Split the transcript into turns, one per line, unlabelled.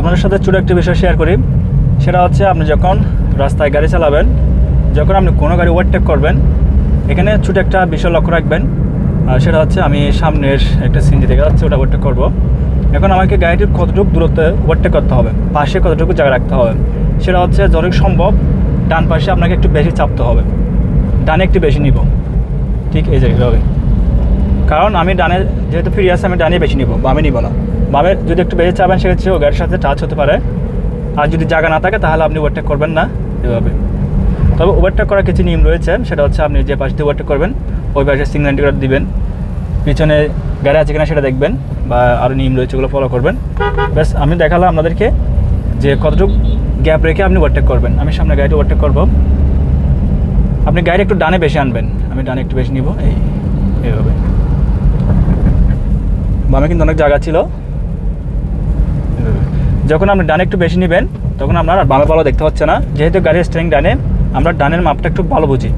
আপনাদের সাথে ছোটো একটি বিষয় শেয়ার করি। সেটা হচ্ছে আপনি যখন রাস্তায় গাড়ি চালাবেন, যখন আপনি কোনো গাড়ি ওভারটেক করবেন, এখানে ছোটো একটা বিষয় লক্ষ্য রাখবেন। আর সেটা হচ্ছে আমি সামনের একটা সিনজি থেকে যাচ্ছে ওটা ওভারটেক করব। এখন আমাকে গাড়িটির কতটুকু দূরত্বে ওভারটেক করতে হবে, পাশে কতটুকু জায়গা রাখতে হবে, সেটা হচ্ছে যতটুকু সম্ভব ডান পাশে আপনাকে একটু বেশি চাপতে হবে। ডানে একটু বেশি নিব। ঠিক এই জায়গায় কারণ আমি ডানে যেহেতু ফিরে আসে আমি ডানে বেশি নিব, বামে নিব না। বামে যদি একটু বেশি চাবেন সেক্ষেত্রে ও গাড়ির সাথে টাচ হতে পারে। আর যদি জায়গা না থাকে, তাহলে আপনি ওভারটেক করবেন না এভাবে। তবে ওভারটেক করার কিছু নিয়ম রয়েছে, সেটা হচ্ছে আপনি যে পাশ দিয়ে ওভারটেক করবেন, ওই পাশে সিগন্যাল ইন্ডিকেটর দিবেন। পিছনে গাড়ি আছে কিনা সেটা দেখবেন, বা আরও নিয়ম রয়েছে ওগুলো ফলো করবেন। ব্যাস, আমি দেখালাম আপনাদেরকে যে কতটুকু গ্যাপ রেখে আপনি ওভারটেক করবেন। আমি সামনে গাড়িটা ওভারটেক করব। আপনি গাড়ি একটু ডানে বেশি আনবেন, আমি ডানে একটু বেশি নিব, এই, এইভাবে। বামে কিন্তু অনেক জায়গা ছিল। যখন আপনি ডানে একটু বেশি নেবেন, তখন আপনার বামে ভালো দেখতে হচ্ছে না। যেহেতু গাড়ির স্ট্রিং ডানে, আমরা ডানের মাপটা একটু ভালো বুঝি।